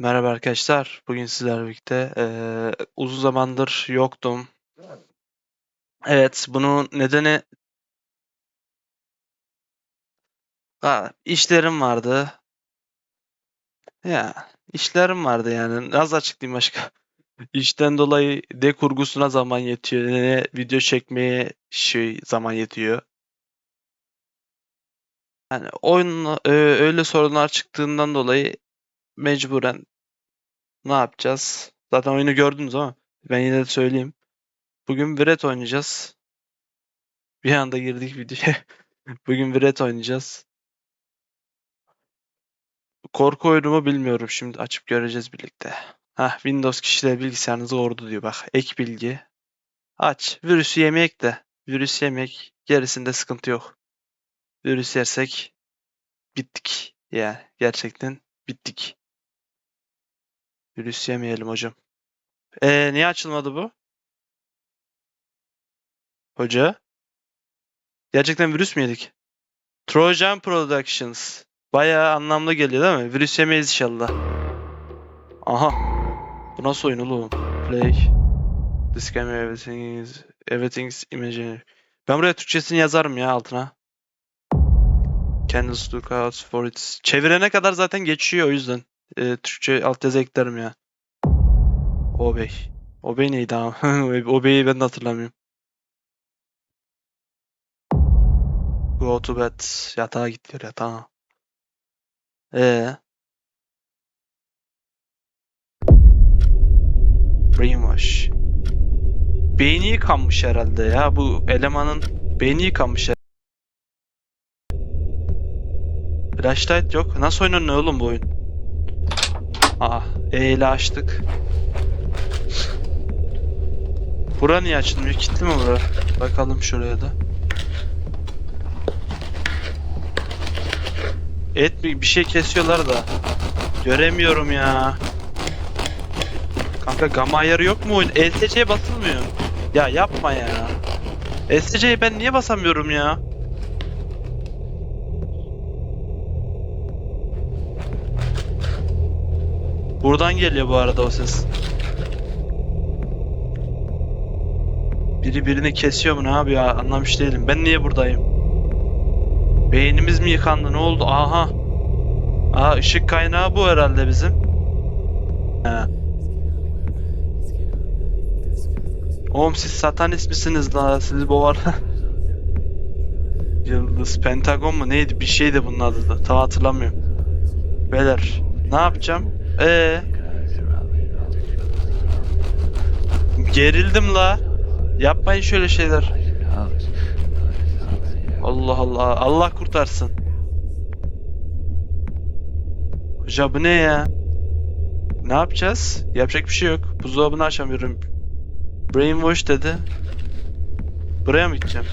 Merhaba arkadaşlar. Bugün sizlerle birlikte eee, uzun zamandır yoktum. Evet, bunun nedeni ha, işlerim vardı. Ya, işlerim vardı yani. Nasıl açıklayayım başka? İşten dolayı ne kurgusuna zaman yetiyor, ne video çekmeye şey zaman yetiyor. Yani oyun e, öyle sorunlar çıktığından dolayı mecburen ne yapacağız? Zaten oyunu gördünüz ama ben yine de söyleyeyim. Bugün Bret oynayacağız. Bir anda girdik videoya. Bugün Bret oynayacağız. Korku oyunu mu bilmiyorum. Şimdi açıp göreceğiz birlikte. Hah Windows kişiler bilgisayarınızı ordu diyor bak. Ek bilgi. Aç. Virüsü yemek de. Virüs yemek. Gerisinde sıkıntı yok. Virüs yersek bittik. Yani gerçekten bittik. Virüs yemeyelim hocam. Ee, niye açılmadı bu? Hoca? Gerçekten virüs mü yedik? Trojan Productions. Bayağı anlamlı geliyor değil mi? Virüs yemeyiz inşallah. Aha. Bu nasıl oyun oğlum? Play. This game everything is everything's imaginary. Ben buraya Türkçesini yazarım ya altına. Candles look out for its. Çevirene kadar zaten geçiyor o yüzden. Ee, Türkçe altyazı eklerim ya. Obey. Obey neydi abi? Obey'i ben de hatırlamıyorum. Go to bed. Yatağa git diyor yatağa. Ee. Brainwash. Beyni yıkanmış herhalde ya. Bu elemanın beyni yıkanmış herhalde. Flashlight yok. Nasıl oynanıyor oğlum bu oyun? Aa, E ile açtık. Bura niye açılmıyor? Kilitli mi bura? Bakalım şuraya da. Et bir bir şey kesiyorlar da. Göremiyorum ya. Kanka gamma ayarı yok mu oyun? LTC'ye basılmıyor. Ya yapma ya. LTC'ye ben niye basamıyorum ya? Buradan geliyor bu arada o ses. Biri birini kesiyor mu ne yapıyor anlamış değilim. Ben niye buradayım? Beynimiz mi yıkandı? Ne oldu? Aha. Aa ışık kaynağı bu herhalde bizim. He. Oğlum siz satanist misiniz la? Sizi boğar. Yıldız, Pentagon mu neydi? Bir şeydi bunun adı da. Tam hatırlamıyorum. Beyler, ne yapacağım? Ee. Gerildim la. Yapmayın şöyle şeyler. Allah Allah. Allah kurtarsın. Hoca bu ne ya? Ne yapacağız? Yapacak bir şey yok. Buzdolabını açamıyorum. Brainwash dedi. Buraya mı gideceğim?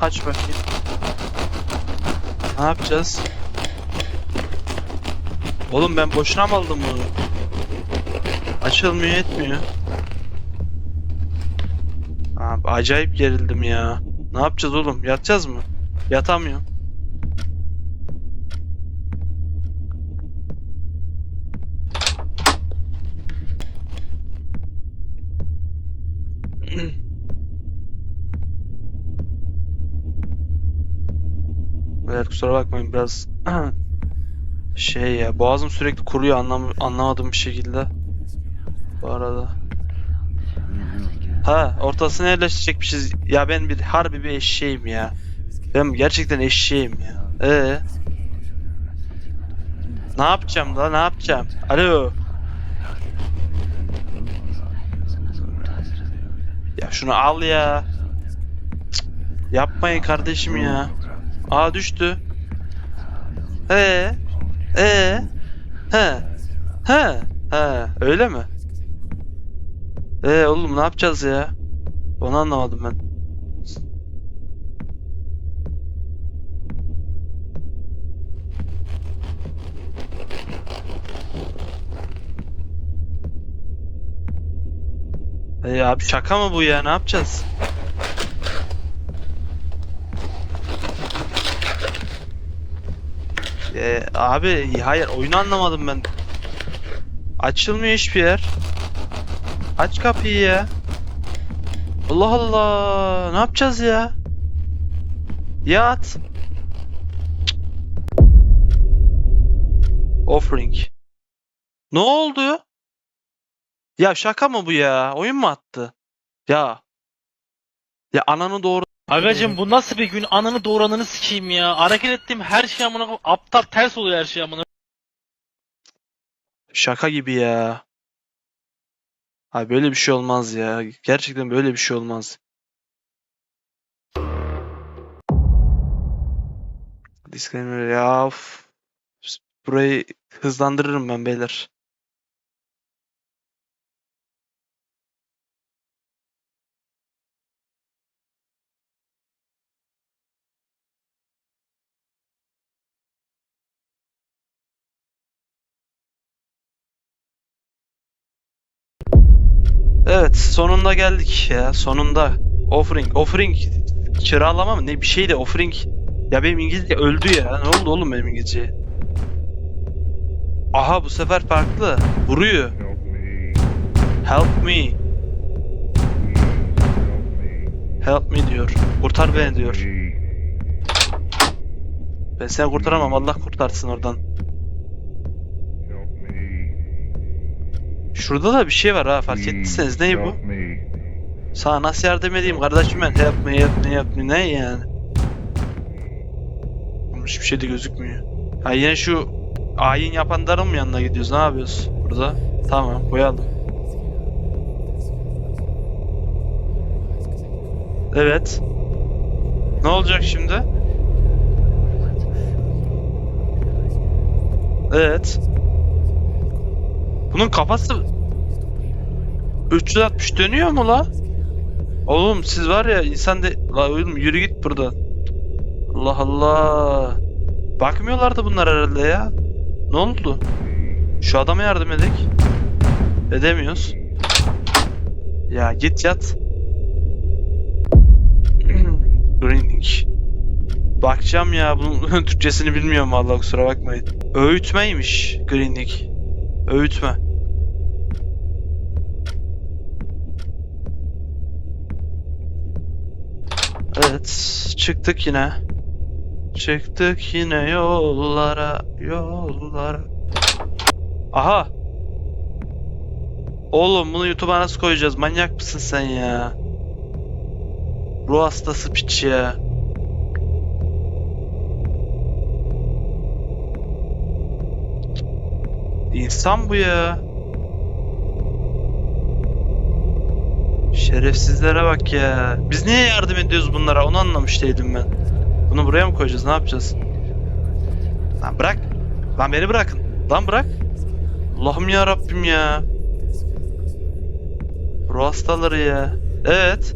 Aç bakayım. Ne yapacağız? Oğlum ben boşuna mı aldım bunu? Açılmıyor etmiyor. Abi acayip gerildim ya. Ne yapacağız oğlum? Yatacağız mı? Yatamıyorum. Evet kusura bakmayın biraz şey ya boğazım sürekli kuruyor anlam anlamadığım bir şekilde. Bu arada. Ha ortasına yerleşecekmişiz. Ya ben bir harbi bir eşeğim ya. Ben gerçekten eşeğim ya. Ee. Ne yapacağım da ne yapacağım? Alo. Ya şunu al ya. Cık, Yapmayın kardeşim ya. Aa düştü. Ee. Ee. He. He. He. Öyle mi? Ee oğlum ne yapacağız ya? Onu anlamadım ben. Ee abi şaka mı bu ya? Ne yapacağız? Ee, abi hayır oyunu anlamadım ben. Açılmıyor hiçbir yer. Aç kapıyı ya. Allah Allah. Ne yapacağız ya? Yat. Offering. Ne oldu? Ya şaka mı bu ya? Oyun mu attı? Ya. Ya ananı doğru Agacım bu nasıl bir gün ananı doğuranını sikeyim ya. Hareket ettiğim her şey amına koyayım. aptal ters oluyor her şey amına. Şaka gibi ya. Abi böyle bir şey olmaz ya. Gerçekten böyle bir şey olmaz. Disclaimer ya. of. Burayı hızlandırırım ben beyler. Evet, sonunda geldik ya. Sonunda. Offering. Offering. Kiralama mı? Ne bir şey de offering. Ya benim İngilizce öldü ya. Ne oldu oğlum benim İngilizce? Aha bu sefer farklı. Vuruyor. Help me. Help me. Help me diyor. Kurtar beni diyor. Ben seni kurtaramam. Allah kurtarsın oradan. Şurada da bir şey var ha fark ettiyseniz. Ne bu? Sana nasıl yardım edeyim kardeşim ben? Help me, help me, help me. Ne yani? Hiçbir şey de gözükmüyor. Ha yine şu ayin yapanların mı yanına gidiyoruz? Ne yapıyoruz burada? Tamam koyalım. Evet. Ne olacak şimdi? Evet. Bunun kafası 360 dönüyor mu la? Oğlum siz var ya insan de la oğlum yürü git buradan. Allah Allah. Bakmıyorlardı bunlar herhalde ya. Ne oldu? Şu adama yardım edek. Edemiyoruz. Ya git yat. Greening. Bakacağım ya bunun Türkçesini bilmiyorum vallahi kusura bakmayın. Öğütmeymiş Greening. Öğütme. Evet, çıktık yine. Çıktık yine yollara, yollara. Aha! Oğlum bunu YouTube'a nasıl koyacağız? Manyak mısın sen ya? Ruh hastası piç ya. İnsan bu ya. Şerefsizlere bak ya. Biz niye yardım ediyoruz bunlara? Onu anlamış değilim ben. Bunu buraya mı koyacağız? Ne yapacağız? Lan bırak. Lan beni bırakın. Lan bırak. Allah'ım ya Rabbim ya. Ruh hastaları ya. Evet.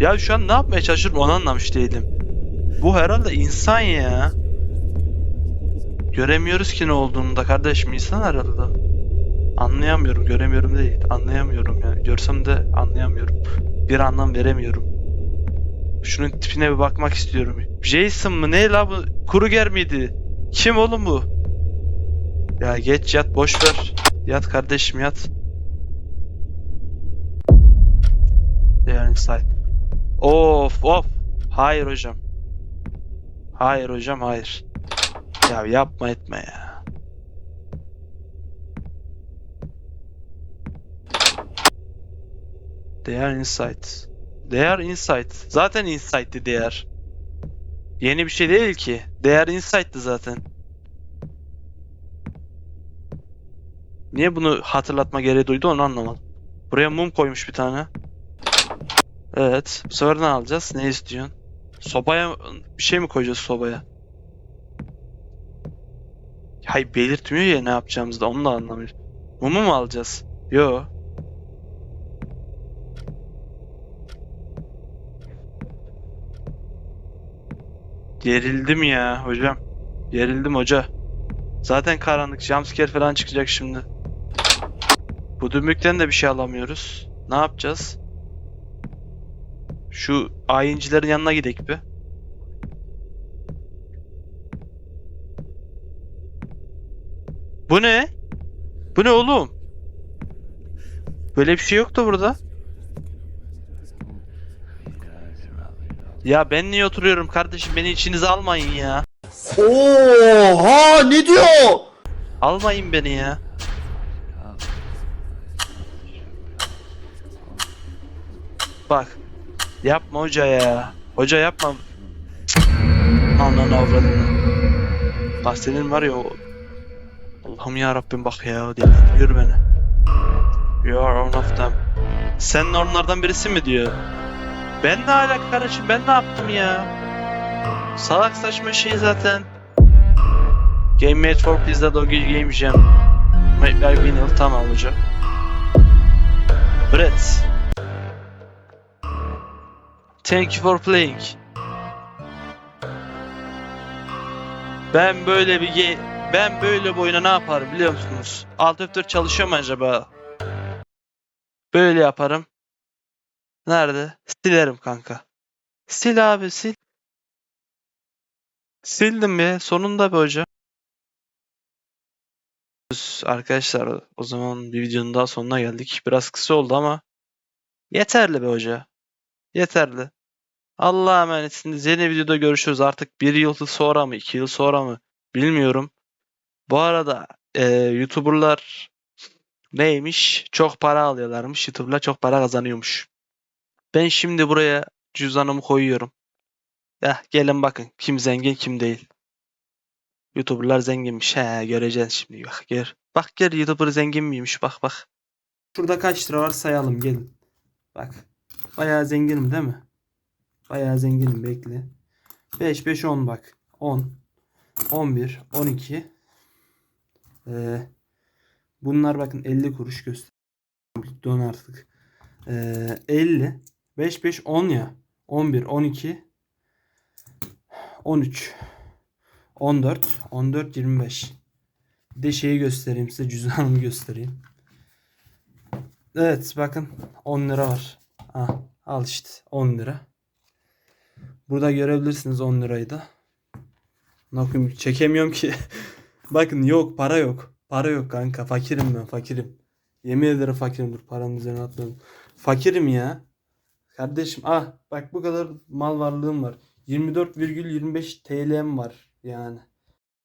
Ya şu an ne yapmaya çalışıyorum onu anlamış değilim. Bu herhalde insan ya. Göremiyoruz ki ne olduğunu da kardeşim insan herhalde. Anlayamıyorum, göremiyorum değil. Anlayamıyorum yani. Görsem de anlayamıyorum. Bir anlam veremiyorum. Şunun tipine bir bakmak istiyorum. Jason mı? Ne la bu? Kruger miydi? Kim oğlum bu? Ya geç yat boş ver. Yat kardeşim yat. Değer insight. Of of. Hayır hocam. Hayır hocam hayır. Ya yapma etme ya. Değer insight. Değer insight. Zaten insight'ti değer. Yeni bir şey değil ki. Değer insight'tı zaten. Niye bunu hatırlatma gereği duydu onu anlamadım. Buraya mum koymuş bir tane. Evet. Bu sefer ne alacağız? Ne istiyorsun? Sobaya bir şey mi koyacağız sobaya? Hayır belirtmiyor ya ne yapacağımızı da onu da anlamıyorum. Mumu mu alacağız? Yo. Gerildim ya hocam. Gerildim hoca. Zaten karanlık. Jumpscare falan çıkacak şimdi. Bu dümbükten de bir şey alamıyoruz. Ne yapacağız? Şu ayincilerin yanına gidelim bir. Bu ne? Bu ne oğlum? Böyle bir şey yoktu burada. Ya ben niye oturuyorum kardeşim? Beni içinize almayın ya. Oha ne diyor? Almayın beni ya. Bak. Yapma hoca ya. Hoca yapma. Ananı avradını. Bak senin var ya o... Allah'ım ya Rabbim bak ya delirtiyor beni. You are one of them. Sen onlardan birisi mi diyor? Ben ne alaka kardeşim ben ne yaptım ya? Salak saçma şey zaten. Game made for Pizza Doggy Game Jam. Made by Vinyl tamam hocam. Brett. Thank you for playing. Ben böyle bir ge ben böyle bir oyuna ne yaparım biliyor musunuz? Alt F4 çalışıyor mu acaba? Böyle yaparım. Nerede? Silerim kanka. Sil abi sil. Sildim be. Sonunda be hocam. Arkadaşlar o zaman bir videonun daha sonuna geldik. Biraz kısa oldu ama yeterli be hoca. Yeterli. Allah'a emanetsiniz. Yeni videoda görüşürüz. Artık bir yıl sonra mı, iki yıl sonra mı bilmiyorum. Bu arada e, YouTuber'lar neymiş? Çok para alıyorlarmış. YouTuber'lar çok para kazanıyormuş. Ben şimdi buraya cüzdanımı koyuyorum. Ya gelin bakın kim zengin kim değil. YouTuber'lar zenginmiş. He göreceğiz şimdi. Bak gör. Bak gör YouTuber zengin miymiş. Bak bak. Şurada kaç lira var sayalım gelin. Bak. Bayağı zenginim değil mi? Bayağı zenginim bekle. 5 5 10 bak. 10 11 12 ee, bunlar bakın 50 kuruş göster. Dön artık. Ee, 50 5 5 10 ya. 11 12 13 14 14 25 bir de şeyi göstereyim size cüzdanımı göstereyim. Evet bakın 10 lira var. Ah, al işte 10 lira. Burada görebilirsiniz 10 lirayı da. Nakım çekemiyorum ki. bakın yok para yok. Para yok kanka fakirim ben fakirim. Yemin ederim fakirim dur paranın üzerine atladım. Fakirim ya. Kardeşim ah bak bu kadar mal varlığım var. 24,25 TL'm var yani.